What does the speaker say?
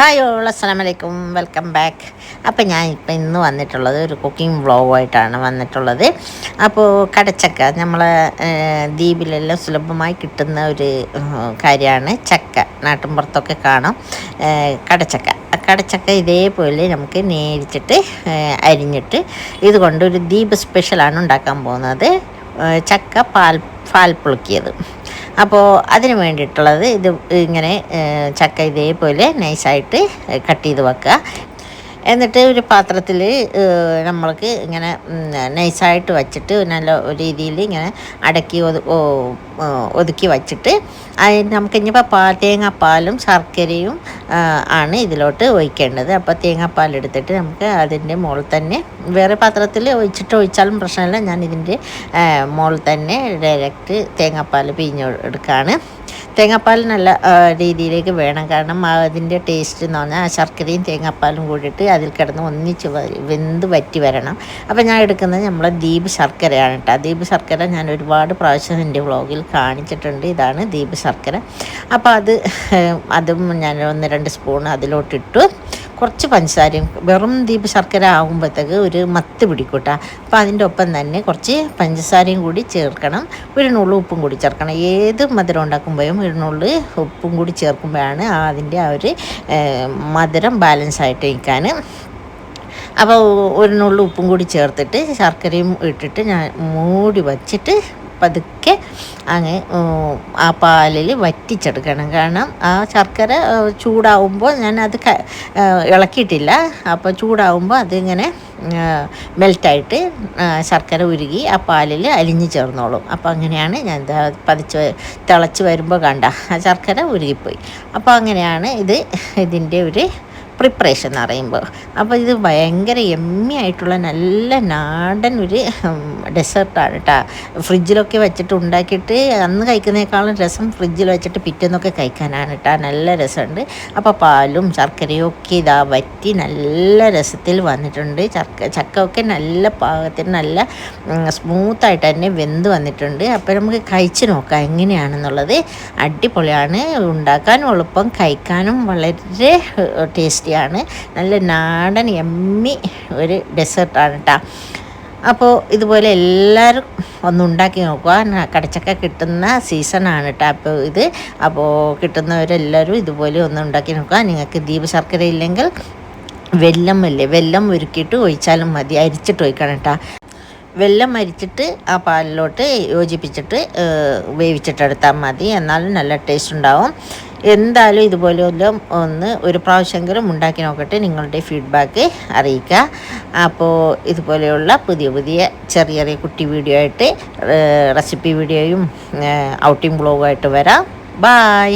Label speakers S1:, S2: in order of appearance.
S1: Hi all അസ്സാം വലൈക്കും welcome back അപ്പോൾ ഞാൻ ഇപ്പം ഇന്ന് വന്നിട്ടുള്ളത് ഒരു കുക്കിംഗ് വ്ളോഗായിട്ടാണ് വന്നിട്ടുള്ളത്. അപ്പോൾ കടച്ചക്ക നമ്മളെ ദ്വീപിലെല്ലാം സുലഭമായി കിട്ടുന്ന ഒരു കാര്യമാണ് ചക്ക. നാട്ടിൻപുറത്തൊക്കെ കാണാം. കടച്ചക്ക. കടച്ചക്ക ഇതേപോലെ നമുക്ക് നേരിച്ചിട്ട് അരിഞ്ഞിട്ട് ഇതുകൊണ്ട് ഒരു ദ്വീപ് സ്പെഷ്യലാണ് ഉണ്ടാക്കാൻ പോകുന്നത്. ചക്ക പാൽ പാൽ പുളുക്കിയത്. അപ്പോൾ അതിന് വേണ്ടിയിട്ടുള്ളത് ഇത് ഇങ്ങനെ ചക്ക ഇതേപോലെ നൈസായിട്ട് കട്ട് ചെയ്ത് വെക്കുക. എന്നിട്ട് ഒരു പാത്രത്തിൽ നമ്മൾക്ക് ഇങ്ങനെ നൈസായിട്ട് വച്ചിട്ട് നല്ല രീതിയിൽ ഇങ്ങനെ അടക്കി ഒതുക്കി വച്ചിട്ട് അതിന് നമുക്ക് ഇനിയിപ്പോൾ തേങ്ങാപ്പാലും ശർക്കരയും ആണ് ഇതിലോട്ട് ഒഴിക്കേണ്ടത്. അപ്പോൾ തേങ്ങാപ്പാൽ എടുത്തിട്ട് നമുക്ക് അതിന്റെ മുകളിൽ തന്നെ വേറെ പാത്രത്തിൽ ഒഴിച്ചിട്ട് ഒഴിച്ചാലും പ്രശ്നമില്ല. ഞാൻ ഇതിന്റെ മുകളിൽ തന്നെ ഡയറക്റ്റ് തേങ്ങാപ്പാൽ പിഴിഞ്ഞ് എടുക്കുകയാണ് തേങ്ങാപ്പാൽ നല്ല രീതിയിലേക്ക് വേണം. കാരണം അതിന്റെ ടേസ്റ്റ് എന്ന് പറഞ്ഞാൽ ആ ശർക്കരയും തേങ്ങാപ്പാലും കൂടിയിട്ട് അതിൽ കിടന്ന് ഒന്നിച്ച് വെന്ത് വറ്റി വരണം. അപ്പോൾ ഞാൻ എടുക്കുന്നത് നമ്മളെ ദീപ് ശർക്കരയാണ് കേട്ടോ. ദീപ് ശർക്കര ഞാൻ ഒരുപാട് പ്രാവശ്യം എന്റെ വ്ളോഗിൽ കാണിച്ചിട്ടുണ്ട്. ഇതാണ് ദീപ് ശർക്കര. അപ്പോൾ അത് അതും ഞാൻ ഒന്ന് രണ്ട് സ്പൂൺ അതിലോട്ടിട്ടു. കുറച്ച് പഞ്ചസാരയും വെറും ദീപ ശർക്കര ആകുമ്പോഴത്തേക്ക് ഒരു മത്ത് പിടിക്കൂട്ട. അപ്പോൾ അതിന്റെ ഒപ്പം തന്നെ കുറച്ച് പഞ്ചസാരയും കൂടി ചേർക്കണം. ഒരു നുള്ളു ഉപ്പും കൂടി ചേർക്കണം. ഏത് മധുരം ഉണ്ടാക്കുമ്പോഴും ഒരു നുള്ളു ഉപ്പും കൂടി ചേർക്കുമ്പോഴാണ് അതിന്റെ ആ ഒരു മധുരം ബാലൻസ് ആയിട്ട് നിൽക്കാൻ. അപ്പോൾ ഒരു നുള്ളു ഉപ്പും കൂടി ചേർത്തിട്ട് ശർക്കരയും ഇട്ടിട്ട് ഞാൻ മൂടി വച്ചിട്ട് പതുക്കെ അങ്ങ് ആ പാലിൽ വറ്റിച്ചെടുക്കണം. കാരണം ആ ശർക്കര ചൂടാവുമ്പോൾ ഞാൻ അത് ഇളക്കിയിട്ടില്ല. അപ്പോൾ ചൂടാവുമ്പോൾ അതിങ്ങനെ മെൽറ്റായിട്ട് ശർക്കര ഉരുകി ആ പാലിൽ അലിഞ്ഞു ചേർന്നോളും. അപ്പോൾ അങ്ങനെയാണ് ഞാൻ പതിച്ച് തിളച്ച് വരുമ്പോൾ കണ്ട ആ ശർക്കര ഉരുകിപ്പോയി. അപ്പോൾ അങ്ങനെയാണ് ഇത് ഇതിന്റെ ഒരു പ്രിപ്പറേഷൻ എന്ന് പറയുമ്പോൾ അപ്പോൾ ഇത് ഭയങ്കര എമ്മി ആയിട്ടുള്ള നല്ല നാടൻ ഒരു ഡെസേർട്ടാണ് കേട്ടോ ഫ്രിഡ്ജിലൊക്കെ വെച്ചിട്ട് ഉണ്ടാക്കിയിട്ട് അന്ന് കഴിക്കുന്നതിനേക്കാളും രസം ഫ്രിഡ്ജിൽ വെച്ചിട്ട് പിറ്റേന്നൊക്കെ കഴിക്കാനാണ് കേട്ടോ നല്ല രസമുണ്ട് അപ്പോൾ പാലും ശർക്കരയും ഒക്കെ ഇതാ വറ്റി നല്ല രസത്തിൽ വന്നിട്ടുണ്ട്. ചക്ക ചക്ക ഒക്കെ നല്ല പാകത്തിന് നല്ല സ്മൂത്തായിട്ട് തന്നെ വെന്ത് വന്നിട്ടുണ്ട്. അപ്പോൾ നമുക്ക് കഴിച്ച് നോക്കാം എങ്ങനെയാണെന്നുള്ളത്. അടിപൊളിയാണ്. ഉണ്ടാക്കാനും എളുപ്പം കഴിക്കാനും വളരെ ടേസ്റ്റി ടേസ്റ്റിയാണ് നല്ല നാടൻ എമ്മി ഒരു ഡെസേർട്ടാണ് കേട്ടോ അപ്പോൾ ഇതുപോലെ എല്ലാവരും ഒന്ന് ഉണ്ടാക്കി നോക്കുക കടച്ചക്ക കിട്ടുന്ന സീസണാണ് കേട്ടോ അപ്പോൾ ഇത്. അപ്പോൾ കിട്ടുന്നവരെല്ലാവരും ഇതുപോലെ ഒന്ന് ഉണ്ടാക്കി നോക്കുക നിങ്ങൾക്ക് ദീപ ശർക്കര ഇല്ലെങ്കിൽ വെല്ലം അല്ലേ? വെല്ലം ഒരുക്കിയിട്ട് ഒഴിച്ചാലും മതി. അരിച്ചിട്ട് ഒഴിക്കണം കേട്ടോ വെല്ലം അരിച്ചിട്ട് ആ പാലിലോട്ട് യോജിപ്പിച്ചിട്ട് വേവിച്ചിട്ടെടുത്താൽ മതി. എന്നാലും നല്ല ടേസ്റ്റ് ഉണ്ടാവും. എന്തായാലും ഇതുപോലെ ഒന്ന് ഒരു പ്രാവശ്യമെങ്കിലും ഉണ്ടാക്കി നോക്കട്ടെ നിങ്ങളുടെ ഫീഡ്ബാക്ക് അറിയിക്കുക. അപ്പോൾ ഇതുപോലെയുള്ള പുതിയ പുതിയ ചെറിയ ചെറിയ കുട്ടി വീഡിയോ ആയിട്ട് റെസിപ്പി വീഡിയോയും ഔട്ടിംഗ് ബ്ലോഗുമായിട്ട് വരാം. ബായ്